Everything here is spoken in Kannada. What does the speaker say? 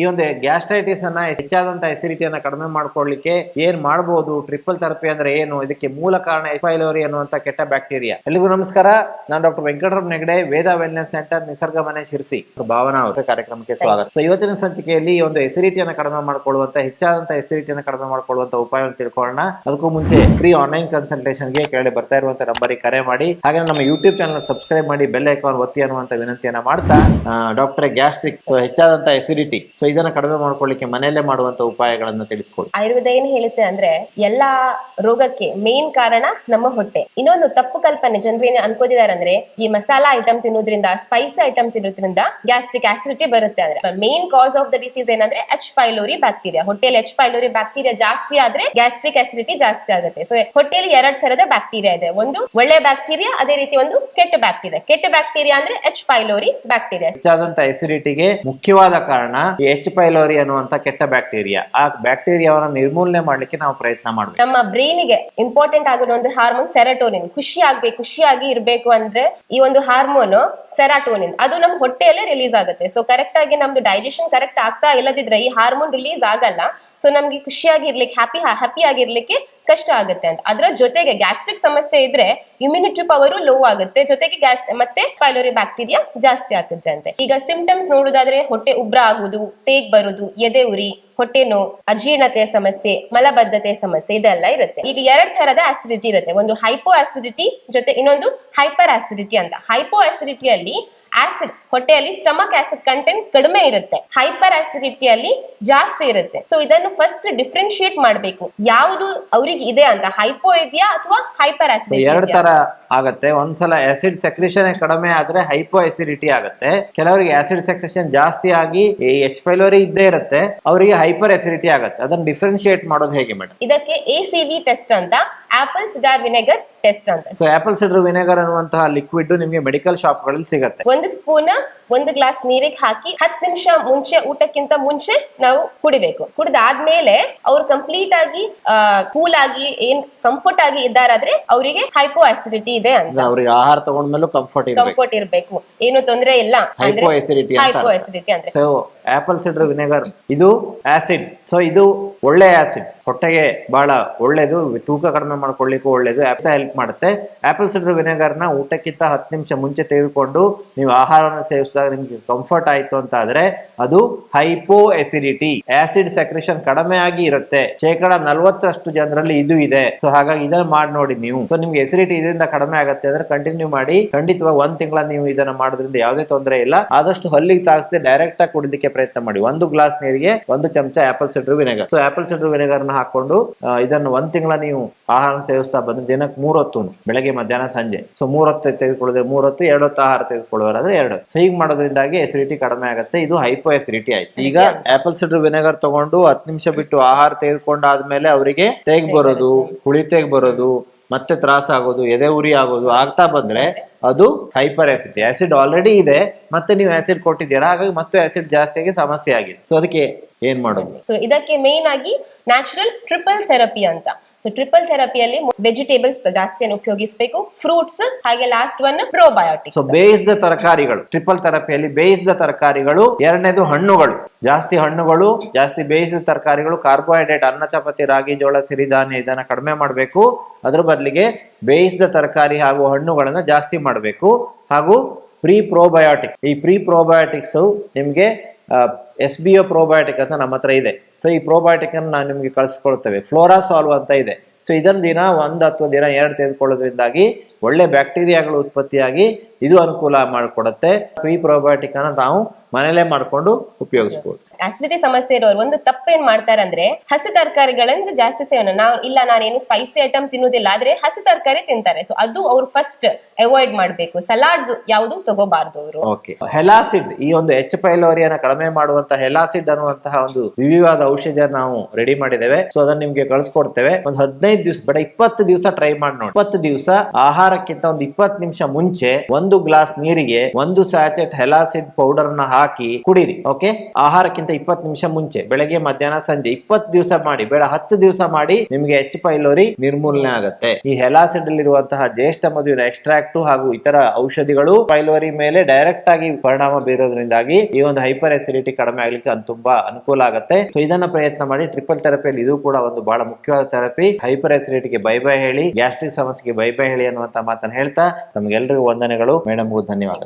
ಈ ಒಂದು ಗ್ಯಾಸ್ಟ್ರೈಟಿಸ್ ಅನ್ನ ಹೆಚ್ಚಾದಂತಹ ಎಸಿಡಿಟಿಯನ್ನ ಕಡಿಮೆ ಮಾಡ್ಕೊಳ್ಳಿಕ್ಕೆ ಏನ್ ಮಾಡಬಹುದು ಟ್ರಿಪಲ್ ಥೆರಪಿ ಅಂದ್ರೆ ಏನು? ಇದಕ್ಕೆ ಮೂಲ ಕಾರಣ ಎಫೈಲೋರಿ ಅನ್ನುವಂತ ಕೆಟ್ಟ ಬ್ಯಾಕ್ಟೀರಿಯಾ ಎಲ್ಲಿಗೂ ನಮಸ್ಕಾರ. ನಾನು ಡಾಕ್ಟರ್ ವೆಂಕಟರಾಮ್ ನೆಗಡೆ ವೇದ ವೆಲ್ನೆಸ್ ಸೆಂಟರ್ ನಿಸರ್ಗ ಮನೆ ಶಿರ್ಸಿ. ಭಾವನಾ ಅವರ ಕಾರ್ಯಕ್ರಮಕ್ಕೆ ಸ್ವಾಗತ. ಸೊ ಇವತ್ತಿನ ಸಂಚಿಕೆಯಲ್ಲಿ ಈ ಒಂದು ಎಸಿಡಿಟಿಯನ್ನ ಕಡಿಮೆ ಮಾಡ್ಕೊಳ್ಳುವಂತ ಹೆಚ್ಚಾದಂತ ಎಸಿಡಿಟಿಯನ್ನ ಕಡಿಮೆ ಮಾಡ್ಕೊಳ್ಳುವಂತ ಉಪಾಯವನ್ನು ತಿಳ್ಕೊಳ್ಳೋಣ. ಅದಕ್ಕೂ ಮುಂಚೆ ಫ್ರೀ ಆನ್ಲೈನ್ ಕನ್ಸಲ್ಟೇಷನ್ಗೆ ಕೇಳಿ ಬರ್ತಾ ಇರುವಂತ ನಂಬರಿಗೆ ಕರೆ ಮಾಡಿ. ಹಾಗೆ ನಮ್ಮ ಯೂಟ್ಯೂಬ್ ಚಾನಲ್ ಸಬ್ಸ್ಕ್ರೈಬ್ ಮಾಡಿ ಬೆಲ್ ಐಕಾನ್ ಒತ್ತಿ ಅನ್ನುವಂತ ವಿನಂತಿಯನ್ನ ಮಾಡ್ತಾ ಡಾಕ್ಟರ್ ಗ್ಯಾಸ್ಟ್ರಿಕ್ ಸೊ ಹೆಚ್ಚಾದಂತಹ ಎಸಿಡಿಟಿ ಸೊ ಇದನ್ನ ಕಡಿಮೆ ಮಾಡ್ಕೊಳ್ಳಿಕ್ಕೆ ಮನೆಯಲ್ಲೇ ಮಾಡುವಂತ ಉಪಾಯಗಳನ್ನ ತಿಳಿಸ್ಕೊಡಿ. ಆಯುರ್ವೇದ ಏನ್ ಹೇಳುತ್ತೆ ಅಂದ್ರೆ ಎಲ್ಲಾ ರೋಗಕ್ಕೆ ಮೇನ್ ಕಾರಣ ನಮ್ಮ ಹೊಟ್ಟೆ. ಇನ್ನೊಂದು ತಪ್ಪು ಕಲ್ಪನೆ ಜನರು ಏನ್ ಅನ್ಕೋತಿದಾರೆ ಅಂದ್ರೆ ಈ ಮಸಾಲಾ ಐಟಮ್ ತಿನ್ನೋದ್ರಿಂದ ಸ್ಪೈಸಿ ಐಟಮ್ ತಿನ್ನೋದ್ರಿಂದ ಗ್ಯಾಸ್ಟ್ರಿಕ್ ಆಸಿಡಿಟಿ ಬರುತ್ತೆ ಅಂದ್ರೆ. Main cause of the disease ಏನಂದ್ರೆ ಎಚ್ ಪೈಲೋರಿ ಬ್ಯಾಕ್ಟೀರಿಯಾ ಹೊಟ್ಟೆಲಿ ಎಚ್ ಪೈಲೋರಿ ಬ್ಯಾಕ್ಟೀರಿಯಾ ಜಾಸ್ತಿ ಆದ್ರೆ ಗ್ಯಾಸ್ಟ್ರಿಕ್ ಆಸಿಡಿಟಿ ಜಾಸ್ತಿ ಆಗುತ್ತೆ. ಸೊ ಹೊಟ್ಟೆಲಿ ಎರಡ್ ತರದ ಬ್ಯಾಕ್ಟೀರಿಯಾ ಇದೆ. ಒಂದು ಒಳ್ಳೆ ಬ್ಯಾಕ್ಟೀರಿಯಾ ಅದೇ ರೀತಿ ಒಂದು ಕೆಟ್ಟ ಬ್ಯಾಕ್ಟೀರಿಯಾ ಕೆಟ್ಟ ಬ್ಯಾಕ್ಟೀರಿಯಾ ಅಂದ್ರೆ ಎಚ್ ಪೈಲೋರಿ ಬ್ಯಾಕ್ಟೀರಿಯಾ ಹೆಚ್ಚಾದಂತ ಎಸಿಡಿಟಿಗೆ ಮುಖ್ಯವಾದ ಕಾರಣ ಎಚ್ ಪೈಲೋರಿ ಅನ್ನುವಂತ ಕೆಟ್ಟ ಬ್ಯಾಕ್ಟೀರಿಯಾ ಆ ಬ್ಯಾಕ್ಟೀರಿಯಾವನ್ನ ನಿರ್ಮೂಲನೆ ಮಾಡ್ಲಿಕ್ಕೆ ನಾವು ಪ್ರಯತ್ನ ಮಾಡಬೇಕು. ನಮ್ಮ ಬ್ರೈನಿಗೆ ಇಂಪಾರ್ಟೆಂಟ್ ಆಗಿರೋ ಒಂದು ಹಾರ್ಮೋನ್ ಸೆರಾಟೋನಿನ್ ಖುಷಿ ಆಗ್ಬೇಕು, ಖುಷಿಯಾಗಿ ಇರ್ಬೇಕು ಅಂದ್ರೆ ಈ ಒಂದು ಹಾರ್ಮೋನ್ ಸೆರಾಟೋನಿನ್ ಅದು ನಮ್ಮ ಹೊಟ್ಟೆಯಲ್ಲೇ ರಿಲೀಸ್ ಆಗುತ್ತೆ. ಸೊ ಕರೆಕ್ಟ್ ಆಗಿ ನಮ್ದು ಡೈಜೆಷನ್ ಕರೆಕ್ಟ್ ಆಗ್ತಾ ಇಲ್ಲದಿದ್ರೆ ಈ ಹಾರ್ಮೋನ್ ರಿಲೀಸ್ ಆಗಲ್ಲ. ಸೊ ನಮ್ಗೆ ಖುಷಿಯಾಗಿ ಇರ್ಲಿಕ್ಕೆ ಹ್ಯಾಪಿ ಹ್ಯಾಪಿ ಆಗಿರ್ಲಿಕ್ಕೆ ಕಷ್ಟ ಆಗುತ್ತೆ ಅಂತ. ಅದರ ಜೊತೆಗೆ ಗ್ಯಾಸ್ಟ್ರಿಕ್ ಸಮಸ್ಯೆ ಇದ್ರೆ ಇಮ್ಯುನಿಟಿ ಪವರು ಲೋ ಆಗುತ್ತೆ. ಜೊತೆಗೆ ಗ್ಯಾಸ್ ಮತ್ತೆ ಪೈಲೋರಿ ಬ್ಯಾಕ್ಟೀರಿಯಾ ಜಾಸ್ತಿ ಆಗುತ್ತೆ ಅಂತೆ. ಈಗ ಸಿಂಪ್ಟಮ್ಸ್ ನೋಡುದಾದ್ರೆ ಹೊಟ್ಟೆ ಉಬ್ರ ಆಗುದು ತೇಗ್ ಬರುದು ಎದೆ ಉರಿ ಹೊಟ್ಟೆ ನೋವು ಅಜೀರ್ಣತೆ ಸಮಸ್ಯೆ ಮಲಬದ್ಧತೆ ಸಮಸ್ಯೆ ಇದೆಲ್ಲ ಇರುತ್ತೆ. ಈಗ ಎರಡ್ ತರದ ಆಸಿಡಿಟಿ ಇರುತ್ತೆ. ಒಂದು ಹೈಪೋ ಆಸಿಡಿಟಿ ಜೊತೆ ಇನ್ನೊಂದು ಹೈಪರ್ ಆಸಿಡಿಟಿ ಅಂತ. ಹೈಪೋ ಆಸಿಡಿಟಿಯಲ್ಲಿ ಆಸಿಡ್ ಹೊಟ್ಟೆಯಲ್ಲಿ ಸ್ಟಮಕ್ ಆಸಿಡ್ ಕಂಟೆಂಟ್ ಕಡಿಮೆ ಇರುತ್ತೆ. ಹೈಪರ್ ಆಸಿಡಿಟಿಯಲ್ಲಿ ಜಾಸ್ತಿ ಇರುತ್ತೆ. ಸೊ ಇದನ್ನು ಫಸ್ಟ್ ಡಿಫ್ರೆನ್ಶಿಯೇಟ್ ಮಾಡಬೇಕು. ಯಾವುದು ಅವರಿಗೆ ಇದೆ ಅಂತ. ಹೈಪೋ ಇದೆಯಾ ಅಥವಾ ಹೈಪರ್ ಆಸಿಡಿಟಿ ಎರಡ್ ತರ ಆಗತ್ತೆ. ಒಂದ್ಸಲ ಆಸಿಡ್ ಸೆಕ್ರೇಷನ್ ಕಡಿಮೆ ಆದ್ರೆ ಹೈಪೋ ಎಸಿಡಿಟಿ ಆಗುತ್ತೆ. ಕೆಲವರಿಗೆ ಆಸಿಡ್ ಸೆಕ್ರೇಷನ್ ಜಾಸ್ತಿ ಆಗಿ ಎಚ್ ಪೈಲೋರಿ ಇದ್ದೇ ಇರುತ್ತೆ. ಅವರಿಗೆ ಹೈಪರ್ ಎಸಿಡಿಟಿ ಆಗುತ್ತೆ. ಅದನ್ನ ಡಿಫ್ರೆನ್ಶಿಯೇಟ್ ಮಾಡೋದು ಹೇಗೆ ಮೇಡಮ್ ಇದಕ್ಕೆ ಎ ಸಿ ವಿ ಟೆಸ್ಟ್ ಅಂತ ಆಪಲ್ ಸಿಡಾರ್ ವಿನೆಗರ್ ಟೆಸ್ಟ್ ಅಂತ. ಸೊ ಆಪಲ್ ಸಿಡರ್ ವಿನೆಗರ್ ಅನ್ನುವಂತಹ ಲಿಕ್ವಿಡ್ ನಿಮಗೆ ಮೆಡಿಕಲ್ ಶಾಪ್ಗಳಲ್ಲಿ ಸಿಗುತ್ತೆ. ಒಂದು ಸ್ಪೂನ್ ಒಂದು ಗ್ಲಾಸ್ ನೀರಿಗೆ ಹಾಕಿ ಹತ್ತು ನಿಮಿಷ ಮುಂಚೆ ಊಟಕ್ಕಿಂತ ಮುಂಚೆ ನಾವು ಕುಡಿಬೇಕು. ಕುಡಿದಾದ್ಮೇಲೆ ಅವ್ರು ಕಂಪ್ಲೀಟ್ ಆಗಿ ಕೂಲ್ ಆಗಿ ಏನ್ ಕಂಫರ್ಟ್ ಆಗಿ ಇದ್ದಾರಾದ್ರೆ ಅವರಿಗೆ ಹೈಪೋ ಆಸಿಡಿಟಿ ಇದೆ ಅಂತ. ಅವ್ರಿಗೆ ಆಹಾರ ತಗೊಂಡ್ಮೇಲೂ ಕಂಫರ್ಟ್ ಇರಬೇಕು. ಕಂಫರ್ಟ್ ಇರಬೇಕು. ಏನು ತೊಂದ್ರೆ ಇಲ್ಲ ಹೈಪೋ ಎಸಿಡಿಟಿ ಅಂತ ಹೈಪೋ ಆಸಿಡಿಟಿ ಅಂದ್ರೆ. ಸೊ ಆಪಲ್ ಸಿಡರ್ ವಿನೆಗರ್ ಇದು ಆಸಿಡ್ ಸೊ ಇದು ಒಳ್ಳೆ ಆಸಿಡ್ ಹೊಟ್ಟೆಗೆ ಬಹಳ ಒಳ್ಳೇದು ತೂಕ ಕಡಿಮೆ ಮಾಡ್ಕೊಳ್ಳಿಕ್ಕೂ ಒಳ್ಳೇದು. ಆಪ್ತ ಹೆಲ್ಪ್ ಮಾಡುತ್ತೆ. ಆ್ಯಪಲ್ ಸಿಡ್ರ್ ವಿನೆಗರ್ನ ಊಟಕ್ಕಿಂತ ಹತ್ತು ನಿಮಿಷ ಮುಂಚೆ ತೆಗೆದುಕೊಂಡು ನೀವು ಆಹಾರವನ್ನು ಸೇವಿಸಿದಾಗ ನಿಮ್ಗೆ ಕಂಫರ್ಟ್ ಆಯಿತು ಅಂತ ಆದರೆ ಅದು ಹೈಪೋ ಎಸಿಡಿಟಿ ಆಸಿಡ್ ಸೆಕ್ರೇಷನ್ ಕಡಿಮೆ ಆಗಿ ಇರುತ್ತೆ. ಶೇಕಡ ನಲ್ವತ್ತರಷ್ಟು ಜನರಲ್ಲಿ ಇದು ಇದೆ. ಸೊ ಹಾಗಾಗಿ ಇದನ್ನ ಮಾಡಿ ನೋಡಿ ನೀವು. ಸೊ ನಿಮ್ಗೆ ಎಸಿಡಿಟಿ ಇದರಿಂದ ಕಡಿಮೆ ಆಗುತ್ತೆ ಅಂದ್ರೆ ಕಂಟಿನ್ಯೂ ಮಾಡಿ. ಖಂಡಿತವಾಗಿ ಒಂದ್ ತಿಂಗಳ ನೀವು ಇದನ್ನ ಮಾಡೋದ್ರಿಂದ ಯಾವುದೇ ತೊಂದರೆ ಇಲ್ಲ. ಆದಷ್ಟು ಹಲ್ಲಿಗೆ ತಾಗಿಸದೆ ಡೈರೆಕ್ಟ್ ಆಗಿ ಕುಡಿದಕ್ಕೆ ಪ್ರಯತ್ನ ಮಾಡಿ. ಒಂದು ಗ್ಲಾಸ್ ನೀರಿಗೆ ಒಂದು ಚಮಚ apple cider vinegar so apple cider vinegar ಹಾಕೊಂಡು ಇದನ್ನು ಒಂದ್ ತಿಂಗಳ ನೀವು ಆಹಾರ ಸೇವಿಸ್ತಾ ಬಂದ್ರೆ ದಿನಕ್ಕೆ ಮೂರೊತ್ತು ಬೆಳಗ್ಗೆ, ಮಧ್ಯಾಹ್ನ, ಸಂಜೆ. ಸೊ ಮೂರೊತ್ತು ತೆಗೆದುಕೊಳ್ಳೋದ್ರೆ ಮೂರೊತ್ತು ಎರಡು ಹೊತ್ತು ಆಹಾರ ತೆಗೆದುಕೊಳ್ಳೋರಾದ್ರೆ ಎರಡು. ಸೊ ಹೀಗೆ ಮಾಡೋದ್ರಿಂದಾಗಿ ಎಸಿಡಿಟಿ ಕಡಿಮೆ ಆಗುತ್ತೆ. ಇದು ಹೈಪೋ ಎಸಿಡಿಟಿ ಆಯ್ತು. ಈಗ ಆಪಲ್ ಸಿಡ್ರ್ ವಿನೆಗರ್ ತಗೊಂಡು ಹತ್ ನಿಮಿಷ ಬಿಟ್ಟು ಆಹಾರ ತೆಗೆದುಕೊಂಡಾದ್ಮೇಲೆ ಅವರಿಗೆ ತೆಗ್ ಬರೋದು, ಹುಳಿ ತೆಗ್ ಬರೋದು, ಮತ್ತೆ ತ್ರಾಸ ಆಗೋದು, ಎದೆ ಉರಿ ಆಗೋದು ಆಗ್ತಾ ಬಂದ್ರೆ ಅದು ಹೈಪರ್ ಆಸಿಡ್ ಆಸಿಡ್ ಆಲ್ರೆಡಿ ಇದೆ, ಮತ್ತೆ ನೀವು ಆಸಿಡ್ ಕೊಟ್ಟಿದ್ದೀರಾ, ಹಾಗಾಗಿ ಮತ್ತೆ ಆಸಿಡ್ ಜಾಸ್ತಿ ಆಗಿ ಸಮಸ್ಯೆ ಆಗಿದೆ. ಸೊ ಅದಕ್ಕೆ ಏನ್ ಮಾಡೋದು? ಸೊ ಇದಕ್ಕೆ ಮೇನ್ ಆಗಿ ನ್ಯಾಚುರಲ್ ಟ್ರಿಪಲ್ ಥೆರಪಿ ಅಂತ. ಸೊ ಟ್ರಿಪಲ್ ಥೆರಪಿಯಲ್ಲಿ ವೆಜಿಟೇಬಲ್ಸ್ ಜಾಸ್ತಿಯನ್ನು ಉಪಯೋಗಿಸಬೇಕು ಫ್ರೂಟ್ಸ್ ಹಾಗೆ ಲಾಸ್ಟ್ ಒನ್ ಪ್ರೋಬಯೋಟಿಕ್ಸ್ ಸೊ ಬೇಯಿಸಿದ ತರಕಾರಿಗಳು ಟ್ರಿಪಲ್ ಥೆರಪಿಯಲ್ಲಿ ಬೇಯಿಸಿದ ತರಕಾರಿಗಳು ಎರಡನೇದು ಹಣ್ಣುಗಳು. ಜಾಸ್ತಿ ಹಣ್ಣುಗಳು ಜಾಸ್ತಿ ಬೇಯಿಸಿದ ತರಕಾರಿಗಳು ಕಾರ್ಬೋಹೈಡ್ರೇಟ್ ಅನ್ನ ಚಪಾತಿ ರಾಗಿ ಜೋಳ ಸಿರಿಧಾನ್ಯ ಇದನ್ನ ಕಡಿಮೆ ಮಾಡಬೇಕು. ಅದ್ರ ಬದಲಿಗೆ ಬೇಯಿಸಿದ ತರಕಾರಿ ಹಾಗೂ ಹಣ್ಣುಗಳನ್ನ ಜಾಸ್ತಿ ಮಾಡಬೇಕು. ಹಾಗೂ ಪ್ರೀ ಪ್ರೋಬಯೋಟಿಕ್ ಈ ಪ್ರೀ ಪ್ರೋಬಯೋಟಿಕ್ಸ್ ನಿಮಗೆ ಎಸ್ ಬಿ ಒ ಪ್ರೋಬಯೋಟಿಕ್ ಅಂತ ನಮ್ಮ ಹತ್ರ ಇದೆ. ಸೊ ಈ ಪ್ರೋಬಯೋಟಿಕ್ ಅನ್ನು ನಾನು ನಿಮಗೆ ಕಳಿಸ್ಕೊಳ್ತೇವೆ. ಫ್ಲೋರಾಸಾಲ್ವ್ ಅಂತ ಇದೆ. ಸೊ ಇದನ್ನು ದಿನ ಒಂದು ಅಥವಾ ದಿನ ಎರಡು ತೆಗೆದುಕೊಳ್ಳೋದ್ರಿಂದಾಗಿ ಒಳ್ಳೆ ಬ್ಯಾಕ್ಟೀರಿಯಾಗಳು ಉತ್ಪತ್ತಿಯಾಗಿ ಇದು ಅನುಕೂಲ ಮಾಡಿಕೊಡುತ್ತೆ. ಈ ಪ್ರೋಬಯೋಟಿಕ್ ಅನ್ನು ನಾವು ಮನೇಲೆ ಮಾಡ್ಕೊಂಡು ಉಪಯೋಗಿಸ್ಬೋದು. ಆಸಿಡಿಟಿ ಸಮಸ್ಯೆ ಇರೋರು ಒಂದು ತಪ್ಪೇನ್ ಮಾಡ್ತಾರೆ ಅಂದ್ರೆ ಹಸಿ ತರಕಾರಿಗಳನ್ನ ಜಾಸ್ತಿ ಸೇವನೆ. ನಾವು ಇಲ್ಲ ನಾನೇನು ಸ್ಪೈಸಿ ಐಟಮ್ ತಿನ್ನೋದಿಲ್ಲ ಆದ್ರೆ ಹಸಿ ತರಕಾರಿ ತಿಂತಾರೆ. ಸೊ ಅದು ಅವ್ರು ಫಸ್ಟ್ ಅವಾಯ್ಡ್ ಮಾಡ್ಬೇಕು. ಸಲಾಡ್ಸ್ ಯಾವುದು ತಗೋಬಾರ್ದು ಅವರು. ಓಕೆ ಹೆಲಾಸಿಡ್ ಈ ಒಂದು ಎಚ್ ಪೈಲೋರಿಯನ್ನ ಕಡಿಮೆ ಮಾಡುವಂತ ಹೆಲಾಸಿಡ್ ಅನ್ನುವಂತಹ ಒಂದು ವಿವಿವಾದ ಔಷಧಿಯ ನಾವು ರೆಡಿ ಮಾಡಿದ್ದೇವೆ. ಸೊ ಅದನ್ನ ನಿಮ್ಗೆ ಕಳಿಸ್ಕೊಡ್ತೇವೆ. ಒಂದು ಹದಿನೈದು ದಿವಸ ಬೇಡ ಇಪ್ಪತ್ತು ದಿವಸ ಟ್ರೈ ಮಾಡಿ ನೋಡಿ. ಇಪ್ಪತ್ತು ದಿವಸ ಆಹಾರಕ್ಕಿಂತ ಒಂದು ಇಪ್ಪತ್ತು ನಿಮಿಷ ಮುಂಚೆ ಒಂದು ಗ್ಲಾಸ್ ನೀರಿಗೆ ಒಂದು ಸ್ಯಾಚೆಟ್ ಹೆಲಾಸಿಡ್ ಪೌಡರ್ನ ಹಾಕಿ ಕುಡೀರಿ ಓಕೆ ಆಹಾರಕ್ಕಿಂತ ಇಪ್ಪತ್ತು ನಿಮಿಷ ಮುಂಚೆ, ಬೆಳಗ್ಗೆ, ಮಧ್ಯಾಹ್ನ, ಸಂಜೆ, ಇಪ್ಪತ್ತು ದಿವಸ ಮಾಡಿ, ಬೇಡ, ಹತ್ತು ದಿವಸ ಮಾಡಿ ನಿಮಗೆ ಹೆಚ್ ಪೈಲೋರಿ ನಿರ್ಮೂಲನೆ ಆಗುತ್ತೆ. ಈ ಹೆಲಾಸಿಡ್ ಅಲ್ಲಿರುವಂತಹ ಜ್ಯೇಷ್ಠ ಮಧುವಿನ ಎಕ್ಸ್ಟ್ರಾಕ್ಟ್ ಹಾಗೂ ಇತರ ಔಷಧಿಗಳು ಪೈಲೋರಿ ಮೇಲೆ ಡೈರೆಕ್ಟ್ ಆಗಿ ಪರಿಣಾಮ ಬೀರೋದ್ರಿಂದಾಗಿ ಈ ಒಂದು ಹೈಪರ್ ಎಸಿಡಿಟಿ ಕಡಿಮೆ ಆಗ್ಲಿಕ್ಕೆ ಅದು ತುಂಬಾ ಅನುಕೂಲ ಆಗುತ್ತೆ. ಸೊ ಇದನ್ನ ಪ್ರಯತ್ನ ಮಾಡಿ ಟ್ರಿಪಲ್ ಥೆರಪಿಯಲ್ಲಿ ಇದು ಕೂಡ ಒಂದು ಬಹಳ ಮುಖ್ಯವಾದ ಥೆರಪಿ ಹೈಪರ್ ಎಸಿಡಿಟಿಗೆ ಬೈ ಬೈ ಹೇಳಿ ಗ್ಯಾಸ್ಟ್ರಿಕ್ ಸಮಸ್ಯೆಗೆ ಬೈ ಬೈ ಹೇಳಿ ಅನ್ನುವಂತ ಮಾತನ್ನ ಹೇಳ್ತಾ, ತಮ್ಗೆಲ್ರಿಗೂ ವಂದನೆಗಳು. ಮೇಡಮ್ಗೂ ಧನ್ಯವಾದ